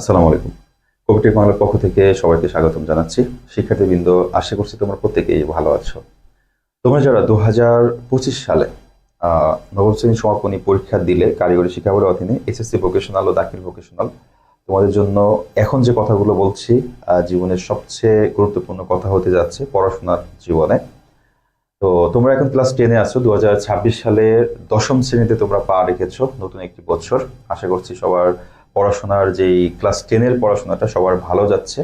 আসসালামু আলাইকুম। কবিটি বাংলার পক্ষ থেকে সবাইকে স্বাগতম জানাচ্ছি। শিক্ষার্থীবৃন্দ, আশা করছি তোমরা প্রত্যেকেই ভালো আছো। তোমরা যারা দু হাজার পঁচিশ সালে নবম শ্রেণির সমাপনী পরীক্ষা দিলে কারিগরি শিক্ষা অধীনে এসএসসি ভোকেশনাল ও দাখিল ভোকেশনাল, তোমাদের জন্য এখন যে কথাগুলো বলছি জীবনের সবচেয়ে গুরুত্বপূর্ণ কথা হতে যাচ্ছে পড়াশোনার জীবনে। তো তোমরা এখন ক্লাস টেনে আছো দু হাজার ছাব্বিশ সালের দশম শ্রেণীতে তোমরা পা রেখেছো নতুন একটি বছর। আশা করছি সবার পড়াশোনার যেই ক্লাস টেনের পড়াশোনাটা সবার ভালো যাচ্ছে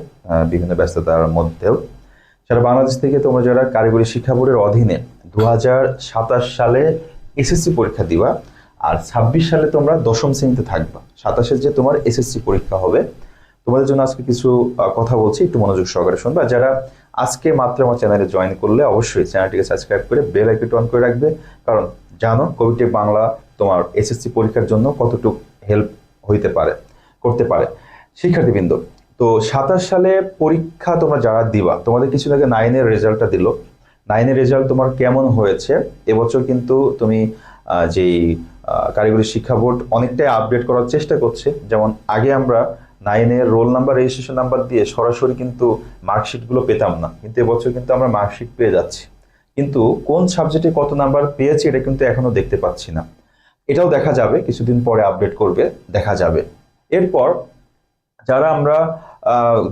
বিভিন্ন ব্যস্ততার মধ্যেও। সারা বাংলাদেশ থেকে তোমরা যারা কারিগরি শিক্ষা বোর্ডের অধীনে দু হাজার সাতাশ সালে এসএসসি পরীক্ষা দিবা আর ছাব্বিশ সালে তোমরা দশম শ্রেণীতে থাকবা সাতাশে যে তোমার এসএসসি পরীক্ষা হবে, তোমাদের জন্য আজকে কিছু কথা বলছি, একটু মনোযোগ সহকারে শুনবা। যারা আজকে মাত্র আমার চ্যানেলে জয়েন করলে অবশ্যই চ্যানেলটিকে সাবস্ক্রাইব করে বেল আইকনটি অন করে রাখবে। কারণ জানো, কবিটি বাংলা তোমার এসএসসি পরীক্ষার জন্য কতটুকু হেল্প হইতে পারে। করতে পারে। শিক্ষার্থীবৃন্দ, তো সাতাশ সালে পরীক্ষা তোমরা যারা দিবা, তোমাদের কিছু আগে নাইনের রেজাল্টটা দিল। নাইনের রেজাল্ট তোমার কেমন হয়েছে? এবছর কিন্তু তুমি যেই কারিগরি শিক্ষা বোর্ড অনেকটাই আপডেট করার চেষ্টা করছে। যেমন আগে আমরা নাইনের রোল নাম্বার রেজিস্ট্রেশন নাম্বার দিয়ে সরাসরি কিন্তু মার্কশিটগুলো পেতাম না। কিন্তু এবছর কিন্তু আমরা মার্কশিট পেয়ে যাচ্ছি। কিন্তু কোন সাবজেক্টে কত নাম্বার পেয়েছি, এটা কিন্তু এখনও দেখতে পাচ্ছি না। এটাও দেখা যাবে, কিছুদিন পরে আপডেট করবে, দেখা যাবে। এরপর যারা আমরা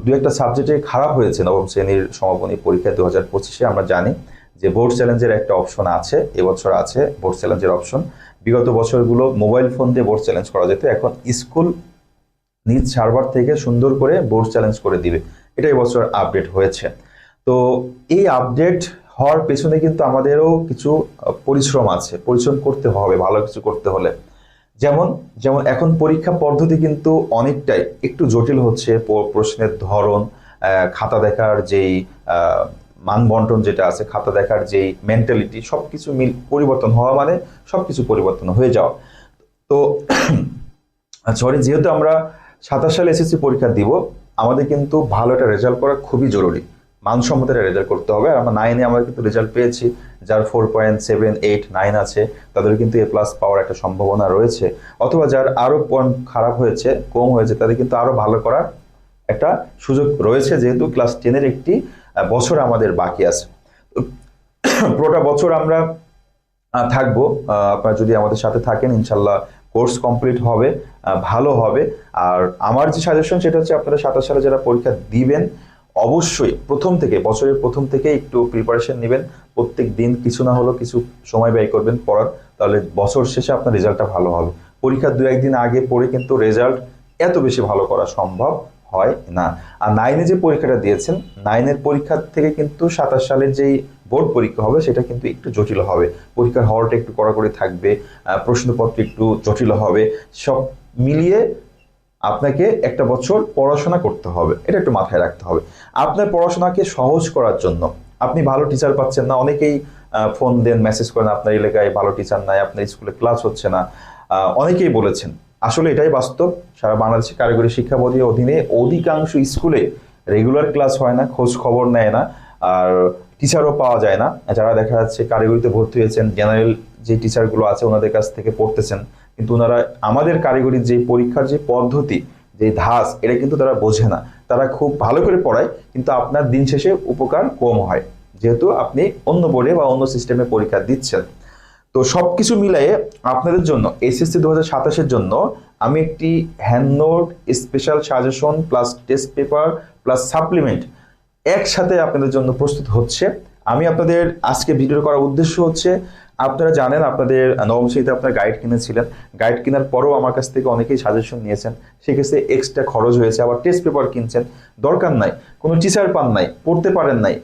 দু একটা সাবজেক্টে খারাপ হয়েছে নবম শ্রেণির সমাপনী পরীক্ষা দু হাজার পঁচিশে আমরা জানি যে বোর্ড চ্যালেঞ্জের একটা অপশন আছে, এবছর আছে বোর্ড চ্যালেঞ্জের অপশন। বিগত বছরগুলো মোবাইল ফোন দিয়ে বোর্ড চ্যালেঞ্জ করা যেত, এখন স্কুল নিজ সার্ভার থেকে সুন্দর করে বোর্ড চ্যালেঞ্জ করে দিবে। এটা এবছর আপডেট হয়েছে। তো এই আপডেট হওয়ার পেছনে কিন্তু আমাদেরও কিছু পরিশ্রম আছে। পরিশ্রম করতে হবে, ভালো কিছু করতে হলে। যেমন যেমন এখন পরীক্ষা পদ্ধতি কিন্তু অনেকটাই একটু জটিল হচ্ছে প্রশ্নের ধরন খাতা দেখার যেই মান বন্টন যেটা আছে, খাতা দেখার যেই মেন্টালিটি সব কিছু মিল, পরিবর্তন হওয়া মানে সব কিছু পরিবর্তন হয়ে যাওয়া। তো সরি যেহেতু আমরা সাতাশ সালে এসএসসি পরীক্ষা দিব, আমাদের কিন্তু ভালো একটা রেজাল্ট করা খুবই জরুরি। মানসম্মত রেজাল্ট করতে হবে। আর আমরা নাইনে আমরা কিন্তু রেজাল্ট পেয়েছি, যার four point seven eight nine আছে। তাদের কিন্তু এ প্লাস পাওয়ার একটা সম্ভাবনা রয়েছে। অথবা যার আরও পয়েন্ট খারাপ হয়েছে, কম হয়েছে, তাদের কিন্তু আরও ভালো করার একটা সুযোগ রয়েছে, যেহেতু ক্লাস টেনের একটি বছর আমাদের বাকি আছে। পুরোটা বছর আমরা থাকব। আপনারা যদি আমাদের সাথে থাকেন, ইনশাল্লাহ কোর্স কমপ্লিট হবে ভালো হবে। আর আমার যে সাজেশন সেটা হচ্ছে আপনারা সাতাশ সালে যারা পরীক্ষা দিবেন অবশ্যই প্রথম থেকে, বছরের প্রথম থেকে একটু প্রিপারেশন নেবেন। প্রত্যেক দিন কিছু না হলেও কিছু সময় ব্যয় করবেন পড়ার, তাহলে বছর শেষে আপনার রেজাল্টটা ভালো হবে। পরীক্ষার দু একদিন আগে পড়ে কিন্তু রেজাল্ট এত বেশি ভালো করা সম্ভব হয় না। আর নাইনে যে পরীক্ষাটা দিয়েছেন নাইনের পরীক্ষা থেকে কিন্তু সাতাশ সালের যেই বোর্ড পরীক্ষা হবে, সেটা কিন্তু একটু জটিল হবে। পরীক্ষার হলটা একটু কড়াকড়ি থাকবে প্রশ্নপত্র একটু জটিল হবে। সব মিলিয়ে আপনাকে একটা বছর পড়াশোনা করতে হবে। এটা একটু মাথায় রাখতে হবে। আপনার পড়াশোনাকে সহজ করার জন্য আপনি ভালো টিচার পাচ্ছেন না। অনেকেই ফোন দেন মেসেজ করেন, আপনার এলাকায় ভালো টিচার নাই, আপনার স্কুলে ক্লাস হচ্ছে না। অনেকেই বলেছেন। আসলে এটাই বাস্তব। সারা বাংলাদেশের কারিগরি শিক্ষা বোর্ডের অধীনে অধিকাংশ স্কুলে রেগুলার ক্লাস হয় না, খোঁজ খবর নেয় না, আর টিচারও পাওয়া যায় না। যারা দেখা যাচ্ছে কারিগরিতে ভর্তি হয়েছেন জেনারেল যে টিচারগুলো আছে, ওনাদের কাছ থেকে পড়তেছেন কিন্তু ওনারা আমাদের কারিগরির যে পরীক্ষার যে পদ্ধতি, যে ধাস এটা কিন্তু তারা বোঝে না। তারা খুব ভালো করে পড়ায়, কিন্তু আপনার দিন শেষে উপকার কম হয়। যেহেতু আপনি অন্য বোর্ডে বা অন্য সিস্টেমে পরীক্ষা দিচ্ছেন। তো সব কিছু মিলিয়ে আপনাদের জন্য, এসএসসি দু হাজার জন্য আমি একটি hand note special suggestion plus test paper plus supplement একসাথে আপনাদের জন্য প্রস্তুত হচ্ছে। আমি আপনাদের আজকে ভিডিও করার উদ্দেশ্য হচ্ছে আপনারা জানেন, আপনাদের নবম শ্রেণীতে আপনার গাইড কিনেছিলেন। গাইড কেনার পরেও আমার কাছ থেকে অনেকেই সাজেশন নিয়েছেন। সেক্ষেত্রে এক্সট্রা খরচ হয়েছে, আবার টেস্ট পেপার কিনছেন। দরকার নাই, কোনো টিচার পান নাই, পড়তে পারেন নাই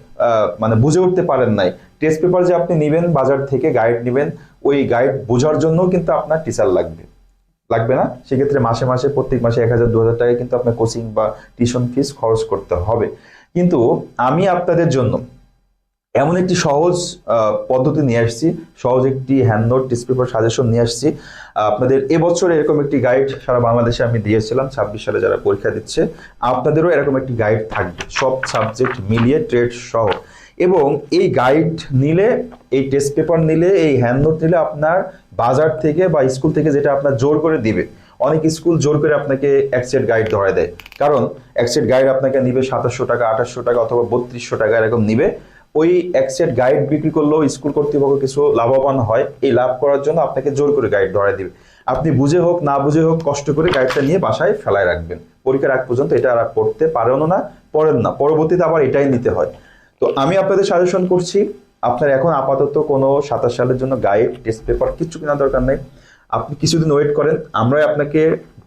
মানে বুঝে উঠতে পারেন নাই। টেস্ট পেপার যে আপনি নেবেন, বাজার থেকে গাইড নেবেন, ওই গাইড বোঝার জন্য কিন্তু আপনার টিচার লাগবে। লাগবে না? সেক্ষেত্রে মাসে মাসে, প্রত্যেক মাসে এক হাজার দু হাজার টাকা কিন্তু আপনার কোচিং বা টিউশন ফিস খরচ করতে হবে। কিন্তু আমি আপনাদের জন্য এমন একটি সহজ পদ্ধতি নিয়ে আসছি। সহজ একটি হ্যান্ড নোট পেপার সাজেশন নিয়ে আসছি। আপনাদের এবছর এরকম একটি গাইড সারা বাংলাদেশে আমি দিয়েছিলাম। ছাব্বিশ সালে যারা পরীক্ষা দিচ্ছে, আপনাদেরও এরকম একটি গাইড থাকবে। সব সাবজেক্ট মিলিয়ে ট্রেড সহ। এবং এই গাইড নিলে, এই টেস্ট পেপার নিলে, এই হ্যান্ড নোট নিলে আপনার বাজার থেকে বা স্কুল থেকে যেটা আপনার জোর করে দিবে, অনেক স্কুল জোর করে আপনাকে এক সেট গাইড ধরায় দেয়। কারণ, এক সেট গাইড আপনাকে নিবে সাতাশশো টাকা, আঠাশশো টাকা অথবা বত্রিশশো টাকা এরকম নিবে। ওই এক সেট গাইড বিক্রি করলেও স্কুল কর্তৃপক্ষ কিছু লাভবান হয়, এই লাভ করার জন্য আপনাকে জোর করে গাইড ধরায় দিবে। আপনি বুঝে হোক, না বুঝে হোক, কষ্ট করে গাইডটা নিয়ে বাসায় ফেলায় রাখবেন। পরীক্ষার আগ পর্যন্ত এটা আর পড়তে পারেনও না পড়েন না, পরবর্তীতে আবার এটাই নিতে হয়। তো আমি আপনাদের সাজেশন করছি, আপনার এখন আপাতত কোনো সাতাশ সালের জন্য গাইড টেস্ট পেপার কিছু কেনার দরকার নেই। আপনি কিছুদিন ওয়েট করেন, আমরাই আপনাকে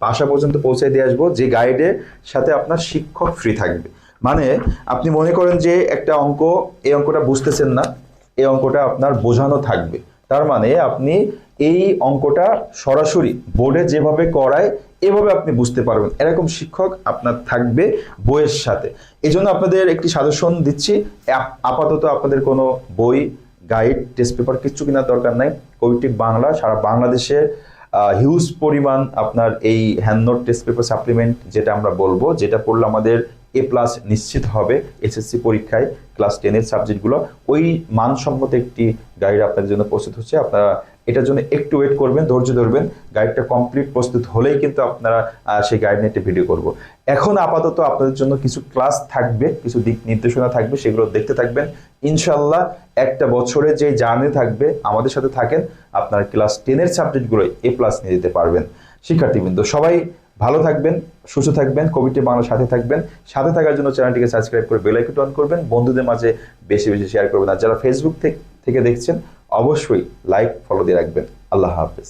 বাসা পর্যন্ত পৌঁছে দিয়ে আসব, যে গাইডের সাথে আপনার শিক্ষক ফ্রি থাকবে। মানে আপনি মনে করেন যে একটা অঙ্ক, এই অঙ্কটা বুঝতেছেন না, এই অঙ্কটা আপনার বোঝানো থাকবে। তার মানে আপনি এই অঙ্কটা সরাসরি বোর্ডে যেভাবে করায়, এভাবে আপনি বুঝতে পারবেন। এরকম শিক্ষক আপনার থাকবে বইয়ের সাথে। এই জন্য আপনাদের একটি সাজেশন দিচ্ছি। আপাতত আপনাদের কোনো বই গাইড টেস্ট পেপার কিচ্ছু কেনার দরকার নাই। কবিটিক বাংলা, সারা বাংলাদেশের হিউজ পরিমাণ আপনার এই hand note test paper supplement যেটা আমরা বলব, যেটা পড়লে আমাদের এ প্লাস নিশ্চিত হবে এসএসসি পরীক্ষায় ক্লাস টেনের সাবজেক্টগুলো ওই মানসম্মত একটি গাইড আপনাদের জন্য প্রস্তুত হচ্ছে। আপনারা এটার জন্য একটু ওয়েট করবেন, ধৈর্য ধরবেন। গাইডটা কমপ্লিট প্রস্তুত হলেই কিন্তু আপনারা সেই গাইড নিয়ে ভিডিও করব। এখন আপাতত আপনাদের জন্য কিছু ক্লাস থাকবে, কিছু দিক নির্দেশনা থাকবে, সেগুলো দেখতে থাকবেন। ইনশাল্লাহ একটা বছরে যে জার্নি থাকবে, আমাদের সাথে থাকেন। আপনার ক্লাস টেনের সাবজেক্টগুলো এ প্লাস নিয়ে যেতে পারবেন। শিক্ষার্থীবৃন্দ, সবাই ভালো থাকবেন, সুস্থ থাকবেন কোভিডটি বাংলার সাথে থাকবেন। সাথে থাকার জন্য চ্যানেলটিকে সাবস্ক্রাইব করে বেল আইকনটি অন করবেন। বন্ধুদের মাঝে বেশি বেশি শেয়ার করবেন। আর যারা ফেসবুক থেকে থেকে দেখছেন, অবশ্যই লাইক ফলো দিয়ে রাখবেন। আল্লাহ হাফেজ।